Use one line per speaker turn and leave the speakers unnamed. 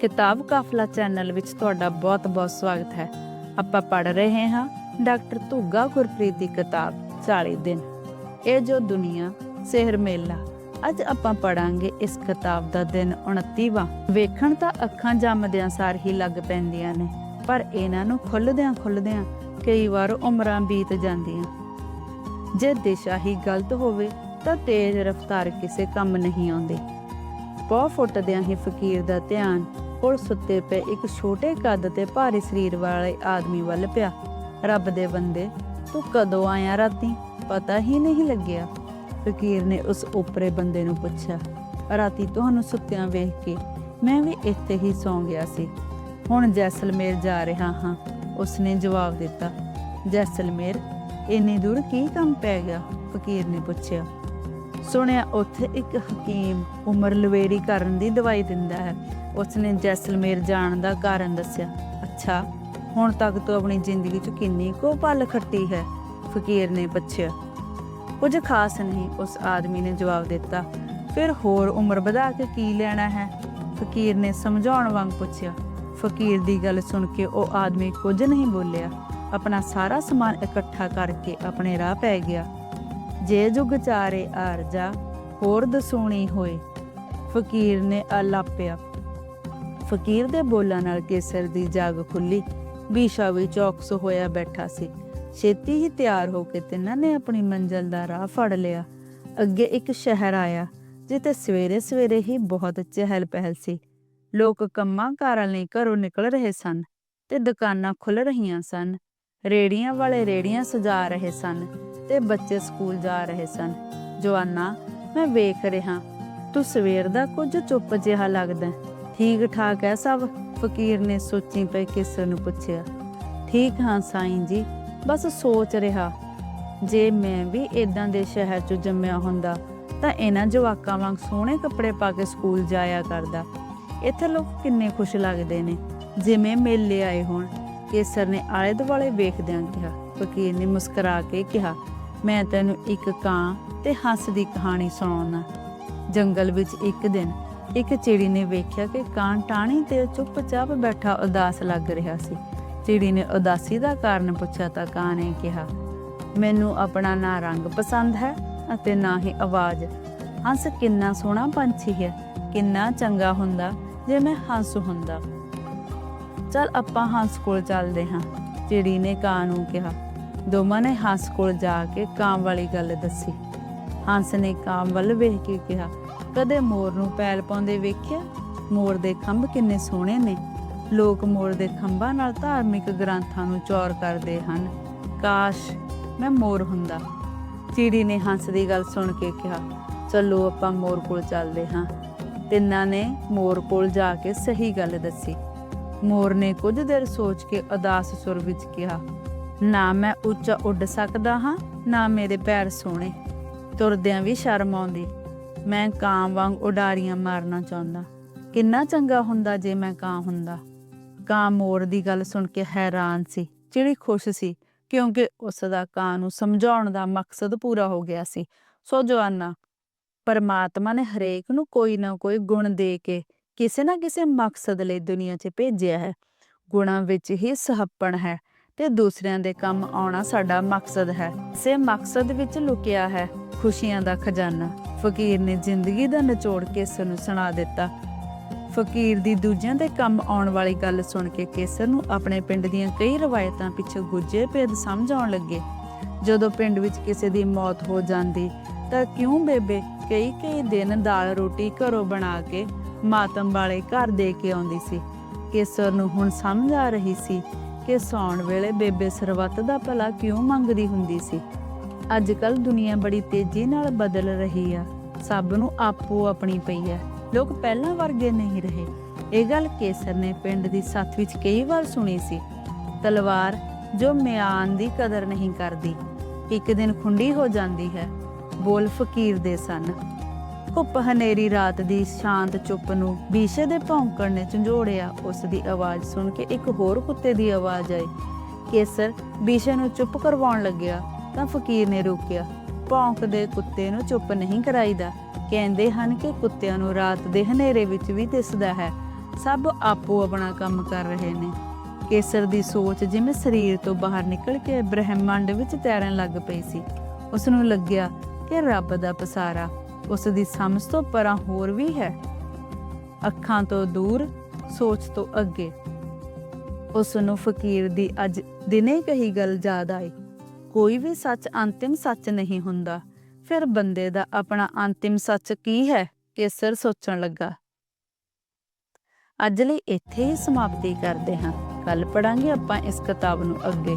ਕਿਤਾਬ ਕਾਫਲਾ ਚੈਨਲ ਵਿੱਚ ਤੁਹਾਡਾ ਬਹੁਤ-ਬਹੁਤ ਸਵਾਗਤ ਹੈ। ਆਪਾਂ ਪੜ ਰਹੇ ਹਾਂ ਡਾਕਟਰ ਧੁੱਗਾ ਗੁਰਪ੍ਰੀਤ ਦੀ ਕਿਤਾਬ 40 ਦਿਨ। ਇਹ ਜੋ ਦੁਨੀਆ, ਸਿਹਰ ਮੇਲਾ, ਅੱਜ ਆਪਾਂ ਪੜਾਂਗੇ ਇਸ ਕਿਤਾਬ ਦਾ ਦਿਨ 29ਵਾਂ ਵੇਖਣ ਤਾਂ ਅੱਖਾਂ ਜੰਮਦਿਆਂ ਸਾਰ ਹੀ ਲੱਗ ਪੈਂਦੀਆਂ ਨੇ, ਪਰ ਇਹਨਾਂ ਨੂੰ ਖੁੱਲਦਿਆਂ ਖੁੱਲਦਿਆਂ ਕਈ ਵਾਰ ਉਮਰਾਂ ਬੀਤ ਜਾਂਦੀਆਂ। ਜੇ ਦਿਸ਼ਾ ਹੀ ਗਲਤ ਹੋਵੇ ਤਾਂ ਤੇਜ਼ ਰਫ਼ਤਾਰ ਕਿਸੇ ਕੰਮ ਨਹੀਂ ਆਉਂਦੀ। ਪੌ ਫੁੱਟਦਿਆਂ ਹੀ ਫਕੀਰ ਦਾ ਧਿਆਨ ਕੋਲ ਸੁੱਤੇ ਪਏ ਇੱਕ ਛੋਟੇ ਕੱਦ ਤੇ ਭਾਰੀ ਸਰੀਰ ਵਾਲੇ ਆਦਮੀ ਵੱਲ ਪਿਆ। ਰੱਬ ਦੇ ਬੰਦੇ, ਤੂੰ ਕਦੋਂ ਆਇਆ ਰਾਤੀ? ਪਤਾ ਹੀ ਨਹੀਂ ਲੱਗਿਆ। ਫਕੀਰ ਨੇ ਉਸ ਉਪਰੇ ਬੰਦੇ ਨੂੰ ਪੁੱਛਿਆ। ਰਾਤੀ ਤੁਹਾਨੂੰ ਸੁੱਤਿਆਂ ਵੇਖ ਕੇ ਮੈਂ ਵੀ ਇੱਥੇ ਹੀ ਸੌਂ ਗਿਆ ਸੀ। ਹੁਣ ਜੈਸਲਮੇਰ ਜਾ ਰਿਹਾ ਹਾਂ, ਉਸਨੇ ਜਵਾਬ ਦਿੱਤਾ। ਜੈਸਲਮੇਰ, ਇੰਨੀ ਦੂਰ ਕੀ ਕੰਮ ਪੈ ਗਿਆ? ਫਕੀਰ ਨੇ ਪੁੱਛਿਆ। ਸੁਣਿਆ, ਉੱਥੇ ਇੱਕ ਹਕੀਮ ਉਮਰ ਲਵੇਰੀ ਕਰਨ ਦੀ ਦਵਾਈ ਦਿੰਦਾ ਹੈ। ਉਸਨੇ ਜੈਸਲਮੇਰ ਜਾਣ ਦਾ ਕਾਰਨ ਦੱਸਿਆ, ਅੱਛਾ, ਹੁਣ ਤੱਕ ਤੂੰ ਆਪਣੀ ਜ਼ਿੰਦਗੀ 'ਚ ਕਿੰਨੀ ਕੋ ਪਲ ਖੱਟੀ ਹੈ? ਫਕੀਰ ਨੇ ਪੁੱਛਿਆ। ਕੁਝ ਖਾਸ ਨਹੀਂ, ਉਸ ਆਦਮੀ ਨੇ ਜਵਾਬ ਦਿੱਤਾ। ਫਿਰ ਹੋਰ ਉਮਰ ਵਧਾ ਕੇ ਕੀ ਲੈਣਾ ਹੈ? ਫਕੀਰ ਨੇ ਸਮਝਾਉਣ ਵਾਂਗ ਪੁੱਛਿਆ। ਫਕੀਰ ਦੀ ਗੱਲ ਸੁਣ ਕੇ ਉਹ ਆਦਮੀ ਕੁਝ ਨਹੀਂ ਬੋਲਿਆ। ਆਪਣਾ ਸਾਰਾ ਸਮਾਨ ਇਕੱਠਾ ਕਰਕੇ ਆਪਣੇ ਰਾਹ ਪੈ ਗਿਆ। ਜੇ ਜੁਗ ਚਾਰੇ ਆਰਜਾ ਹੋਰ ਦਸੂਣੀ ਹੋਏ। ਫਕੀਰ ਨੇ ਆਲਾਪਿਆ ਫਕੀਰ ਦੇ ਬੋਲਾਂ ਨਾਲ ਕੇਸਰ ਦੀ ਜਾਗ ਖੁੱਲੀ। ਬੀਸ਼ਾ ਵੀ ਚੌਕਸ ਹੋਇਆ ਬੈਠਾ ਸੀ। ਛੇਤੀ ਹੀ ਤਿਆਰ ਹੋ ਕੇ ਤਿੰਨਾਂ ਨੇ ਆਪਣੀ ਮੰਜ਼ਲ ਦਾ ਰਾਹ ਫੜ ਲਿਆ। ਅੱਗੇ ਇੱਕ ਸ਼ਹਿਰ ਆਇਆ, ਜਿੱਥੇ ਸਵੇਰੇ ਸਵੇਰੇ ਹੀ ਬਹੁਤ ਚਹਿਲ ਪਹਿਲ ਸੀ। ਲੋਕ ਕੰਮਾਂ ਕਾਰਾਂ ਲਈ ਘਰੋਂ ਨਿਕਲ ਰਹੇ ਸਨ ਤੇ ਦੁਕਾਨਾਂ ਖੁੱਲ ਰਹੀਆਂ ਸਨ। ਰੇੜੀਆਂ ਵਾਲੇ ਰੇੜੀਆਂ ਸਜਾ ਰਹੇ ਸਨ ਤੇ ਬੱਚੇ ਸਕੂਲ ਜਾ ਰਹੇ ਸਨ। ਜਵਾਨਾ, ਮੈਂ ਵੇਖ ਰਿਹਾ। ਤੂੰ ਸਵੇਰ ਦਾ ਕੁਝ ਚੁੱਪ ਜਿਹਾ ਲੱਗਦਾ। ਠੀਕ ਠਾਕ ਹੈ ਸਭ? ਫਕੀਰ ਨੇ ਸੋਚੀ ਪਈ ਕਿਸਰ ਨੂੰ ਪੁੱਛਿਆ। ਠੀਕ ਹਾਂ ਸਾਈਂ ਜੀ, ਬਸ ਸੋਚ ਰਿਹਾ। ਜੇ ਮੈਂ ਵੀ ਇਦਾਂ ਦੇ ਸ਼ਹਿਰ 'ਚ ਜੰਮਿਆ ਹੁੰਦਾ, ਤਾਂ ਇਹਨਾਂ ਜਵਾਕਾਂ ਵਾਂਗ ਸੋਹਣੇ ਕੱਪੜੇ ਪਾ ਕੇ ਸਕੂਲ ਜਾਇਆ ਕਰਦਾ। ਇੱਥੇ ਲੋਕ ਕਿੰਨੇ ਖੁਸ਼ ਲੱਗਦੇ ਨੇ, ਜਿਵੇਂ ਮੇਲੇ ਆਏ ਹੋਣ। ਕੇਸਰ ਨੇ ਆਲੇ ਦੁਆਲੇ ਵੇਖਦਿਆਂ ਕਿਹਾ, ਫਕੀਰ ਨੇ ਮੁਸਕਰਾ ਕੇ ਕਿਹਾ, ਮੈਂ ਤੈਨੂੰ ਇੱਕ ਕਾਂ ਤੇ ਹੰਸ ਦੀ ਕਹਾਣੀ ਸੁਣਾਉਣਾ ਜੰਗਲ ਵਿੱਚ ਇੱਕ ਦਿਨ ਇੱਕ ਚਿੜੀ ਨੇ ਵੇਖਿਆ ਕਿ ਕਾਂ ਟਾਣੀ ਤੇ ਚੁੱਪਚਾਪ ਬੈਠਾ ਉਦਾਸ ਲੱਗ ਰਿਹਾ ਸੀ। ਚਿੜੀ ਨੇ ਉਦਾਸੀ ਦਾ ਕਾਰਨ ਪੁੱਛਿਆ ਤਾਂ ਕਾਂ ਨੇ ਕਿਹਾ, ਮੈਨੂੰ ਆਪਣਾ ਨਾ ਰੰਗ ਪਸੰਦ ਹੈ ਅਤੇ ਨਾ ਹੀ ਆਵਾਜ਼। ਹੰਸ ਕਿੰਨਾ ਸੋਹਣਾ ਪੰਛੀ ਹੈ, ਕਿੰਨਾ ਚੰਗਾ ਹੁੰਦਾ ਜੇ ਮੈਂ ਹੰਸ ਹੁੰਦਾ। ਚੱਲ ਆਪਾਂ ਹੰਸ ਕੋਲ ਚੱਲਦੇ ਹਾਂ। ਚਿੜੀ ਨੇ ਕਾਂ ਨੂੰ ਕਿਹਾ, ਦੋਵਾਂ ਨੇ ਹੰਸ ਕੋਲ ਜਾ ਕੇ ਕਾਂ ਵਾਲੀ ਗੱਲ ਦੱਸੀ। ਹੰਸ ਨੇ ਕਾਂ ਵੱਲ ਵੇਖ ਕੇ ਕਿਹਾ, ਕਦੇ ਮੋਰ ਨੂੰ ਪੈਲ ਪਾਉਂਦੇ ਵੇਖਿਆ? ਮੋਰ ਦੇ ਖੰਭ ਕਿੰਨੇ ਸੋਹਣੇ ਨੇ। ਲੋਕ ਮੋਰ ਦੇ ਖੰਭਾਂ ਨਾਲ ਧਾਰਮਿਕ ਗ੍ਰੰਥਾਂ ਨੂੰ ਚੌਰ ਕਰਦੇ ਹਨ। ਕਾਸ਼ ਮੈਂ ਮੋਰ ਹੁੰਦਾ। ਚਿੜੀ ਨੇ ਹੰਸ ਦੀ ਗੱਲ ਸੁਣ ਕੇ ਕਿਹਾ, ਚਲੋ ਆਪਾਂ ਮੋਰ ਕੋਲ ਚੱਲਦੇ ਹਾਂ। ਤਿੰਨਾਂ ਨੇ ਮੋਰ ਕੋਲ ਜਾ ਕੇ ਸਹੀ ਗੱਲ ਦੱਸੀ। ਮੋਰ ਨੇ ਕੁਝ ਦੇਰ ਸੋਚ ਕੇ ਉਦਾਸ ਸੁਰ ਵਿੱਚ ਕਿਹਾ, ਨਾ ਮੈਂ ਉੱਚਾ ਉੱਡ ਸਕਦਾ ਹਾਂ, ਨਾ ਮੇਰੇ ਪੈਰ ਸੋਹਣੇ। ਤੁਰਦਿਆਂ ਵੀ ਸ਼ਰਮ ਆਉਂਦੀ, ਮੈਂ ਕਾਂ ਵਾਂਗ ਉਡਾਰੀਆਂ ਮਾਰਨਾ ਚਾਹੁੰਦਾ। ਕਿੰਨਾ ਚੰਗਾ ਹੁੰਦਾ ਜੇ ਮੈਂ ਕਾਂ ਹੁੰਦਾ। ਕਾਂ ਮੋਰ ਦੀ ਗੱਲ ਸੁਣ ਕੇ ਹੈਰਾਨ ਸੀ, ਚਿੜੀ ਖੁਸ਼ ਸੀ, ਕਿਉਂਕਿ ਉਸ ਦਾ ਕਾਂ ਨੂੰ ਸਮਝਾਉਣ ਦਾ ਮਕਸਦ ਪੂਰਾ ਹੋ ਗਿਆ ਸੀ। ਸੋ ਜਵਾਨਾ, ਪਰਮਾਤਮਾ ਨੇ ਹਰੇਕ ਨੂੰ ਕੋਈ ਨਾ ਕੋਈ ਗੁਣ ਦੇ ਕੇ ਕਿਸੇ ਨਾ ਕਿਸੇ ਮਕਸਦ ਲਈ ਦੁਨੀਆ 'ਚ ਭੇਜਿਆ ਹੈ। ਗੁਣਾਂ ਵਿੱਚ ਹੀ ਸਹੱਪਣ ਹੈ ਤੇ ਦੂਸਰਿਆਂ ਦੇ ਕੰਮ ਆਉਣਾ ਸਾਡਾ ਮਕਸਦ ਹੈ। ਸੇ ਮਕਸਦ ਵਿੱਚ ਲੁਕਿਆ ਹੈ ਖੁਸ਼ੀਆਂ ਦਾ ਖਜ਼ਾਨਾ। ਫਕੀਰ ਨੇ ਜ਼ਿੰਦਗੀ ਦਾ ਨਿਚੋੜ ਕੇਸਰ ਨੂੰ ਸੁਣਾ ਦਿੱਤਾ? ਫਕੀਰ ਦੀ ਦੂਜਿਆਂ ਦੇ ਕੰਮ ਆਉਣ ਵਾਲੀ ਗੱਲ ਸੁਣ ਕੇ ਕੇਸਰ ਨੂੰ ਆਪਣੇ ਪਿੰਡ ਦੀਆਂ ਕਈ ਰਵਾਇਤਾਂ ਪਿੱਛੇ ਗੁੱਜੇ ਭੇਦ ਸਮਝ ਆਉਣ ਲੱਗੇ? ਜਦੋਂ ਪਿੰਡ ਵਿੱਚ ਕਿਸੇ ਦੀ ਮੌਤ ਹੋ ਜਾਂਦੀ ਤਾਂ ਕਿਉਂ ਬੇਬੇ ਕਈ ਕਈ ਦਿਨ ਦਾਲ ਰੋਟੀ ਘਰੋਂ ਬਣਾ ਕੇ ਮਾਤਮ ਵਾਲੇ ਘਰ ਦੇ ਕੇ ਆਉਂਦੀ ਸੀ। ਕੇਸਰ ਨੂੰ ਹੁਣ ਸਮਝ ਆ ਰਹੀ ਸੀ ਕਿ ਸੌਣ ਵੇਲੇ ਬੇਬੇ ਸਰਬੱਤ ਦਾ ਭਲਾ ਕਿਉਂ ਮੰਗਦੀ ਹੁੰਦੀ ਸੀ। ਅੱਜ ਕੱਲ ਦੁਨੀਆ ਬੜੀ ਤੇਜ਼ੀ ਨਾਲ ਬਦਲ ਰਹੀ ਆ। ਸਭ ਨੂੰ ਆਪੋ ਆਪਣੀ ਪਈ ਹੈ ਲੋਕ ਪਹਿਲਾਂ ਵਰਗੇ ਨਹੀਂ ਰਹੇ। ਇਹ ਗੱਲ ਕੇਸਰ ਨੇ ਪਿੰਡ ਦੀ ਸੱਥ ਵਿੱਚ ਕਈ ਵਾਰ ਸੁਣੀ ਸੀ। ਤਲਵਾਰ ਜੋ ਮਿਆਨ ਦੀ ਕਦਰ ਨਹੀਂ ਕਰਦੀ। ਇੱਕ ਦਿਨ ਖੁੰਡੀ ਹੋ ਜਾਂਦੀ ਹੈ। ਬੋਲ ਫਕੀਰ ਦੇ ਸਨ। ਧੁੱਪ ਹਨੇਰੀ ਰਾਤ ਦੀ ਸ਼ਾਂਤ ਚੁੱਪ ਨੂੰ ਬੀਸ਼ੇ ਦੇ ਭੌਂਕਣ ਨੇ ਝੰਜੋੜਿਆ। ਉਸ ਦੀ ਆਵਾਜ਼ ਸੁਣ ਕੇ ਇੱਕ ਹੋਰ ਕੁੱਤੇ ਦੀ ਆਵਾਜ਼ ਆਈ। ਕੇਸਰ ਬੀਸ਼ੇ ਨੂੰ ਚੁੱਪ ਕਰਵਾਉਣ ਲੱਗਿਆ, ਤਾਂ ਫਕੀਰ ਨੇ ਰੋਕਿਆ ਭੌਂਕਦੇ ਕੁੱਤੇ ਨੂੰ ਚੁੱਪ ਨਹੀਂ ਕਰਾਈਦਾ। ਕਹਿੰਦੇ ਹਨ ਕਿ ਕੁੱਤਿਆਂ ਨੂੰ ਰਾਤ ਦੇ ਹਨੇਰੇ ਵਿੱਚ ਵੀ ਦਿਸਦਾ ਹੈ। ਸਭ ਆਪੋ ਆਪਣਾ ਕੰਮ ਕਰ ਰਹੇ ਨੇ। ਕੇਸਰ ਦੀ ਸੋਚ ਜਿਵੇਂ ਸਰੀਰ ਤੋਂ ਬਾਹਰ ਨਿਕਲ ਕੇ ਬ੍ਰਹਿਮੰਡ ਵਿੱਚ ਤੈਰਨ ਲੱਗ ਪਈ ਸੀ। ਉਸ ਨੂੰ ਲੱਗਿਆ ਕਿ ਰੱਬ ਦਾ ਪਸਾਰਾ ਉਸ ਦੀ ਸਮਝ ਤੋਂ ਪਰਾਂ ਹੋਰ ਵੀ ਹੈ। ਅੱਖਾਂ ਤੋਂ ਦੂਰ, ਸੋਚ ਤੋਂ ਅੱਗੇ। ਉਸ ਨੂੰ ਫਕੀਰ ਦੀ ਅੱਜ ਦਿਨੇ ਕਹੀ ਗੱਲ ਯਾਦ ਆਈ। ਕੋਈ ਵੀ ਸੱਚ ਅੰਤਿਮ ਸੱਚ ਨਹੀਂ ਹੁੰਦਾ। ਫਿਰ ਬੰਦੇ ਦਾ ਆਪਣਾ ਅੰਤਿਮ ਸੱਚ ਕੀ ਹੈ ਕੇਸਰ ਸੋਚਣ ਲੱਗਾ। ਅੱਜ ਲਈ ਇੱਥੇ ਹੀ ਸਮਾਪਤੀ ਕਰਦੇ ਹਾਂ। ਕੱਲ ਪੜਾਂਗੇ ਆਪਾਂ ਇਸ ਕਿਤਾਬ ਨੂੰ ਅੱਗੇ।